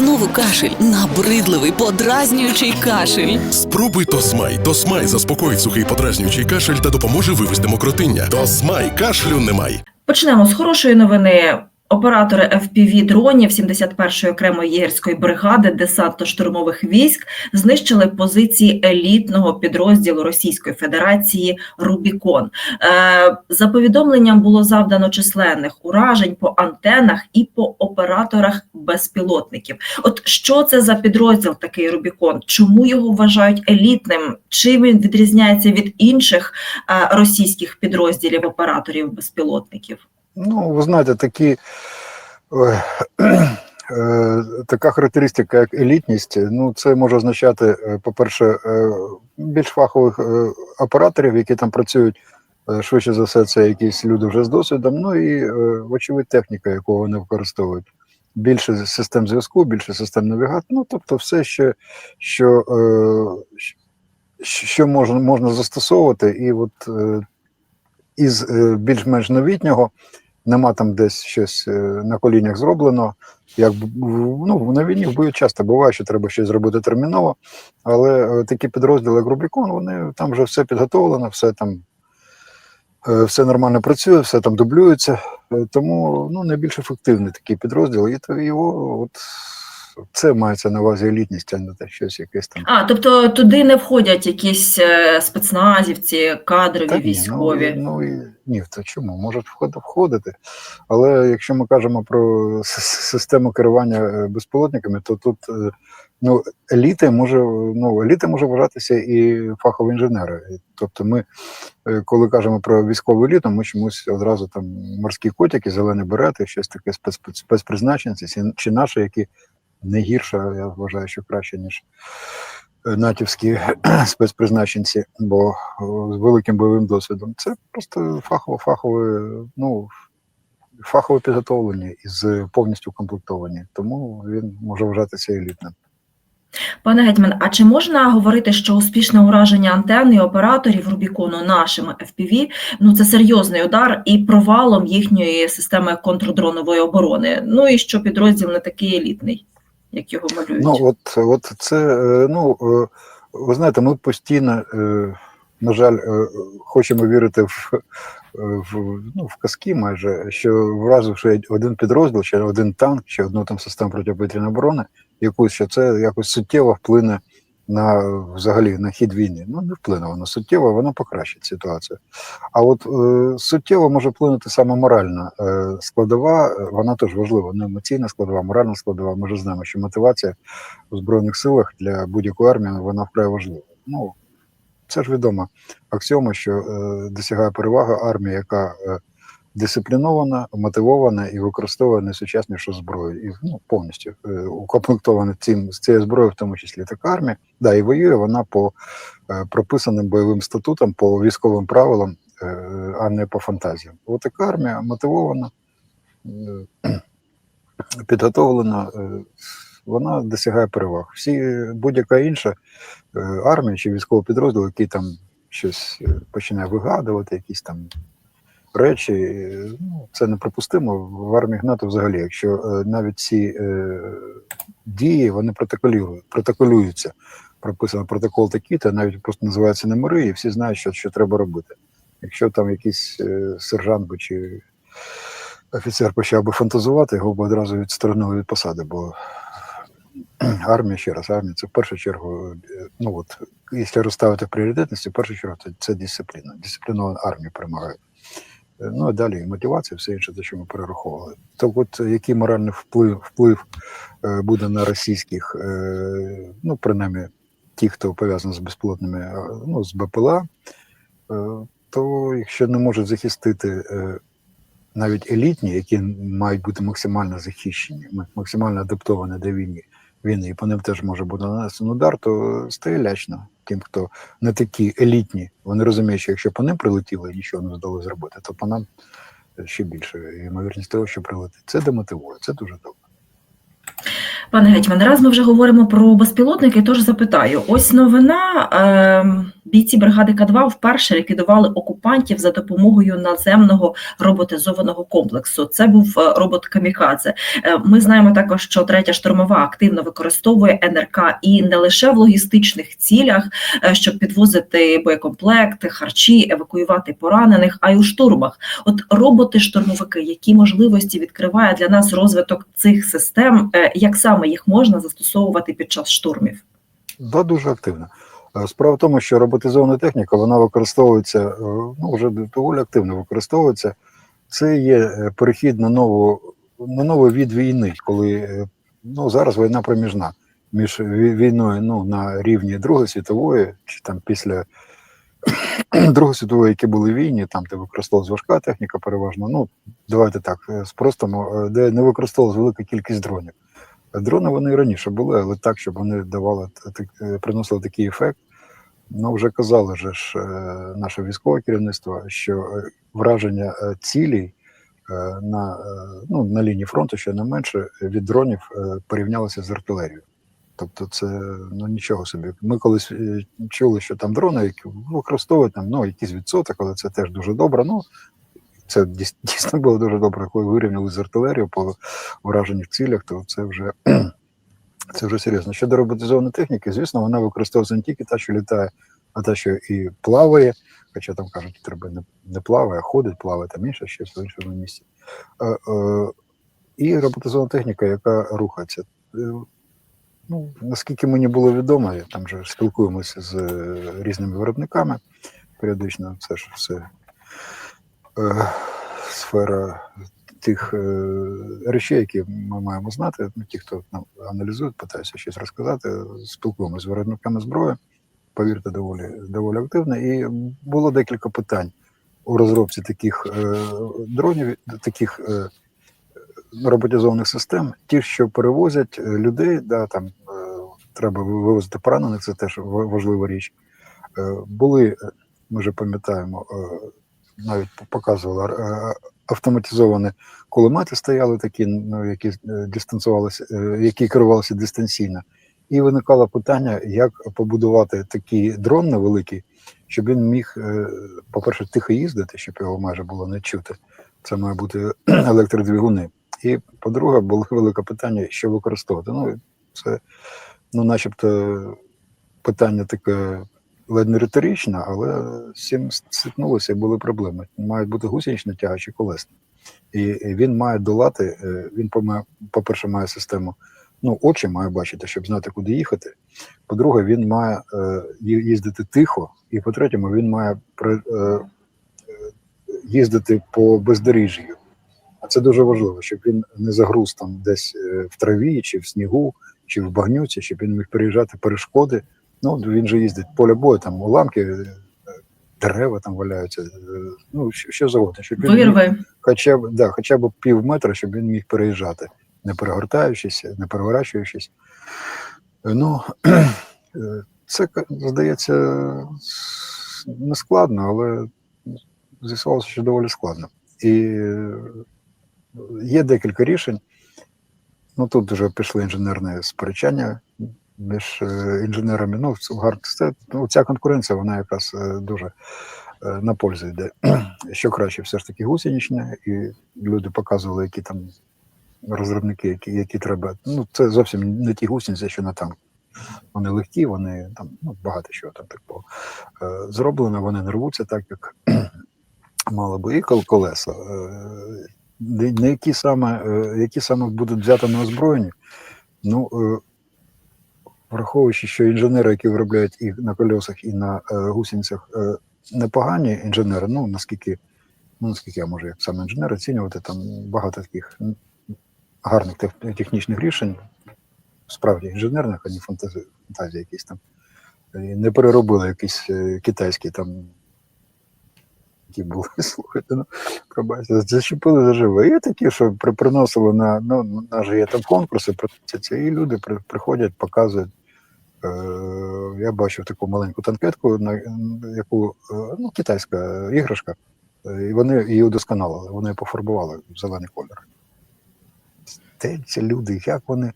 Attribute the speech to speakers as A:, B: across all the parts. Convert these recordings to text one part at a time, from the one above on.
A: Знову кашель, набридливий, подразнюючий кашель.
B: Спробуй Тосмай. Тосмай заспокоїть сухий подразнюючий кашель та допоможе вивести мокротиння. Тосмай кашлю немає.
C: Почнемо з хорошої новини. Оператори FPV дронів 71-ї окремої єгерської бригади десантно-штурмових військ знищили позиції елітного підрозділу Російської Федерації Рубікон. Е, за повідомленням було завдано численних уражень по антенах і по операторах безпілотників. От що це за підрозділ такий Рубікон? Чому його вважають елітним? Чим він відрізняється від інших е, російських підрозділів операторів безпілотників?
D: Ну, ви знаєте, такі, е, така характеристика, як елітність, ну, це може означати, е, по-перше, е, більш фахових операторів, які там працюють. Швидше за все, це якісь люди вже з досвідом, ну і, вочевидь, техніка, яку вони використовують. Більше систем зв'язку, більше систем навігації, ну тобто все, що, е, що можна, можна застосовувати, і от із е, більш-менш новітнього нема там десь щось е, на колінях зроблено. Як ну, на війні бою часто буває, що треба щось зробити терміново, але е, такі підрозділи, як Рубікон, вони там вже все підготовлено, все там все нормально працює, все там дублюється. Тому ну, найбільш ефективний такий підрозділ, і то його от це мається на увазі елітність, а не те щось якесь там.
C: А, тобто туди не входять якісь е, спецназівці, кадрові,
D: Та ні,
C: військові.
D: Ну, ну і ні, то чому? Можуть входити. Але якщо ми кажемо про систему керування е, безпілотниками, то тут е, ну, еліти може, ну, еліти може вважатися і фахові інженери. Тобто, ми, коли кажемо про військову еліту, ми чомусь одразу там морські котики, зелені берети, щось таке спец, спецпризначенці, чи наші, які не гірше, я вважаю, що краще, ніж е, натівські спецпризначенці, бо з великим бойовим досвідом. Це просто фахово, фахове, ну, фахово підготовлені і з повністю укомплектовані. Тому він може вважатися елітним.
C: Пане гетьман, а чи можна говорити, що успішне ураження антенн і операторів Рубікону нашими FPV ну це серйозний удар і провалом їхньої системи контрдронової оборони? Ну і що підрозділ не такий елітний, як його малюють?
D: Ну, от, от це, е, ну, е, ви знаєте, ми постійно, е, на жаль, хочемо вірити в, в, ну, в казки майже, що вразивши один підрозділ, чи один танк, чи одну там систему протиповітряної оборони, якусь, що це якось суттєво вплине на взагалі на хід війни. Ну, не вплине воно суттєво, воно покращить ситуацію. А от е, суттєво може вплинути саме моральна е, складова, вона теж важлива, не емоційна складова, моральна складова. Ми ж знаємо, що мотивація в Збройних силах для будь-якої армії вона вкрай важлива. Ну, це ж відома аксіома, що е, досягає переваги армія, яка е, дисциплінована, мотивована і використовує найсучаснішу зброю, і ну, повністю е, укомплектована цим з цією зброєю, в тому числі така армія. Да, і воює вона по е, прописаним бойовим статутам, по військовим правилам, е, а не по фантазіям. От така армія мотивована, е, підготовлена. е, Вона досягає переваг. Всі будь-яка інша е, армія чи військовий підрозділ, який там щось е, починає вигадувати, якісь там речі, ну, це неприпустимо в армії НАТО взагалі, якщо е, навіть ці е, дії вони протоколюють, протоколюються. Прописано протокол такий, то навіть просто називаються номери, і всі знають, що, що треба робити. Якщо там якийсь е, сержант би чи офіцер почав би фантазувати, його б одразу відсторонили від посади, бо армія, ще раз, армія це в першу чергу, е, ну от, якщо розставити пріоритетності, в першу чергу це, це дисципліна. Дисциплінована армія перемагає. Ну а далі мотивація, все інше, те, що ми перераховували. Так от який моральний вплив, вплив е, буде на російських, е, ну, принаймні, ті, хто пов'язаний з безпілотними, е, ну, з БПЛА, то якщо не можуть захистити навіть елітні, які мають бути максимально захищені, максимально адаптовані до війни, війни, і по ним теж може бути нанесений удар, то стає лячно тим, хто не такі елітні. Вони розуміють, що якщо по ним прилетіло і нічого не вдалося зробити, то по нам ще більше ймовірність того, що прилетить. Це демотивує, це дуже добре.
C: Пане гетьмане, раз ми вже говоримо про безпілотники, тож запитаю: ось новина. Е, бійці бригади К2 вперше ліквідували окупантів за допомогою наземного роботизованого комплексу. Це був е, робот Камікадзе. Е, ми знаємо також, що третя штурмова активно використовує НРК і не лише в логістичних цілях, е, щоб підвозити боєкомплекти, харчі, евакуювати поранених, а й у штурмах. От роботи-штурмовики, які можливості відкриває для нас розвиток цих систем, як саме їх можна застосовувати під час штурмів?
D: Да, дуже активно. Е, Справа в тому, що роботизована техніка вона використовується е, ну, вже доволі активно використовується. Це є е, перехід на нову на новий від війни, коли ну, зараз війна проміжна між війною ну, на рівні Другої світової, чи там після Другої світової, які були війні, там де використовувалась важка техніка, переважно. Ну давайте так спростимо, де не використовувалась велика кількість дронів. Дрони вони раніше були, але так, щоб вони давали т- т- е, приносили такий ефект. Ну, вже казали же ж е, наше військове керівництво, що е, враження цілей на, ну, на лінії фронту щонайменше від дронів порівнялося з артилерією. Тобто, це ну нічого собі. Ми колись чули, що там дрони, які використовують там ну, якийсь відсоток, але це теж дуже добре. Ну, це дійсно було дуже добре, коли вирівняли з артилерією по враженнях цілях, то це вже це вже серйозно. Щодо роботизованої техніки, звісно, вона використовується не тільки та, що літає, а та, що і плаває. Хоча там кажуть, треба не, не плаває, а ходить, плаває там інше, ще в іншому місці. Е, е, і роботизована техніка, яка рухається. Е, Ну, наскільки мені було відомо, я там вже спілкуємося з е, різними виробниками періодично. Це ж все сфера тих е, речей, які ми маємо знати. Ну, ті, хто нам аналізують, питаються щось розказати, спілкуємося з виробниками зброї. Повірте, доволі доволі активно. І було декілька питань у розробці таких е, дронів, таких е, роботизованих систем. Ті, що перевозять е, людей, да, там е, треба вивозити поранених, це теж важлива річ. Е, були, е, ми вже пам'ятаємо, е, навіть показували е, автоматизовані кулемети стояли такі, ну, які е, дистанціювалися, е, які керувалися дистанційно. І виникало питання, як побудувати такий дрон невеликий, щоб він міг, по-перше, тихо їздити, щоб його майже було не чути. Це має бути електродвигуни. І по-друге, було велике питання, що використовувати. Ну, це, ну, начебто, питання таке ледь не риторичне, але з цим стикнулися і були проблеми. Мають бути гусеничні тягачі колесні. І він має долати, е, він по-перше, має систему, ну, очі має бачити, щоб знати, куди їхати. По-друге, він має е, їздити тихо, і по-третьому, він має е, їздити по бездоріжжю. А це дуже важливо, щоб він не загруз там десь в траві, чи в снігу, чи в багнюці, щоб він міг переїжджати перешкоди. Ну, він же їздить поле бою, там уламки, е, дерева там валяються, е, ну, що, завгодно. Щоб він міг хоча б, да, хоча б пів метра, щоб він міг переїжджати, не перегортаючись, не переворачуючись. Ну, е, це, здається, не складно, але з'ясувалося, що доволі складно. І є декілька рішень. Ну, тут вже пішли інженерне сперечання між е, інженерами. Ну, це ну, ця конкуренція, вона якраз е, дуже е, на пользу йде. Що краще, все ж таки гусеничне, і люди показували, які там розробники, які, які треба. Ну, це зовсім не ті гусениці, що на танк. Вони легкі, вони там ну, багато чого там такого зроблено, вони не рвуться так, як мало би. І кол- колеса. На які саме, які саме будуть взяти на озброєння, ну, враховуючи, що інженери, які виробляють і на колесах, і на е, гусеницях, е, непогані інженери, ну наскільки, ну наскільки я можу як саме інженер оцінювати, там багато таких гарних тех- технічних рішень, справді інженерних, а не фантазії, фантазії якісь там. І не переробили якісь е, китайські там. Які були, слухайте, ну, пробачте, зачепили заживе. Є такі, що при, приносили на, ну, на же є там конкурси, і люди при, приходять, показують. Е, я бачив таку маленьку танкетку, на яку е, ну, китайська іграшка, е, і вони її удосконалили, вони пофарбували в зелений кольор. де ці люди, як вони.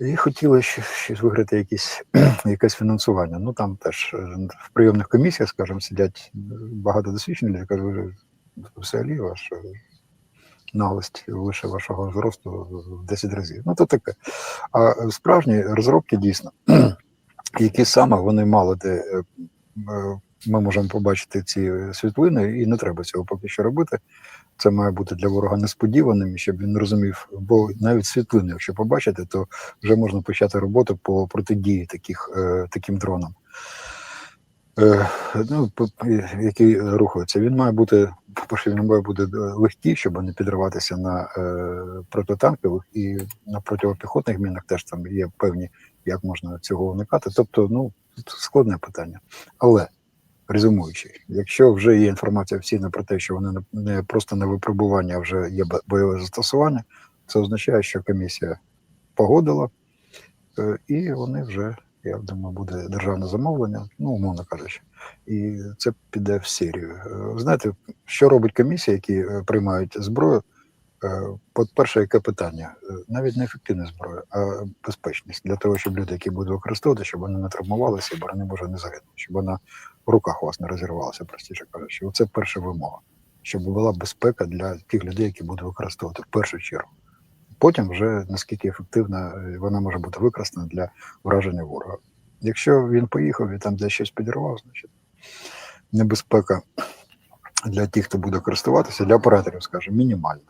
D: І хотіли щось, виграти, якісь, якесь фінансування. Ну там теж в прийомних комісіях, скажімо, сидять багато досвідчені люди, кажуть, ви взагалі ваша наглость лише вашого зросту в 10 разів. Ну то таке. А справжні розробки дійсно, які саме вони мали де. е, Ми можемо побачити ці світлини, і не треба цього поки що робити. Це має бути для ворога несподіваним, щоб він розумів, бо навіть світлини, якщо побачити, то вже можна почати роботу по протидії таких, е, таким дронам. Е, ну, який рухається. Він має бути, по-перше, він бути е, щоб не підриватися на е, протитанкових і на протипіхотних мінах теж там є певні, як можна цього уникати. Тобто, ну, складне питання. Але резюмуючи, якщо вже є інформація офіційна про те, що вони не- не просто на випробування, а вже є бойове застосування, це означає, що комісія погодила, е, і вони вже, я думаю, буде державне замовлення, ну, умовно кажучи, і це піде в серію. Е, Знаєте, що робить комісія, які е, приймають зброю? Е, От перше, яке питання? Е, Навіть не ефективна зброя, а безпечність для того, щоб люди, які будуть використовувати, щоб вони не травмувалися, і борони Боже не загинули, щоб вона в руках у вас не розірвалася, простіше кажучи. Оце перша вимога, щоб була безпека для тих людей, які будуть використовувати в першу чергу. Потім вже наскільки ефективна е, вона може бути використана для враження ворога. Якщо він поїхав і там десь щось підірвав, значить небезпека для тих, хто буде користуватися, для операторів, скажімо, мінімальна.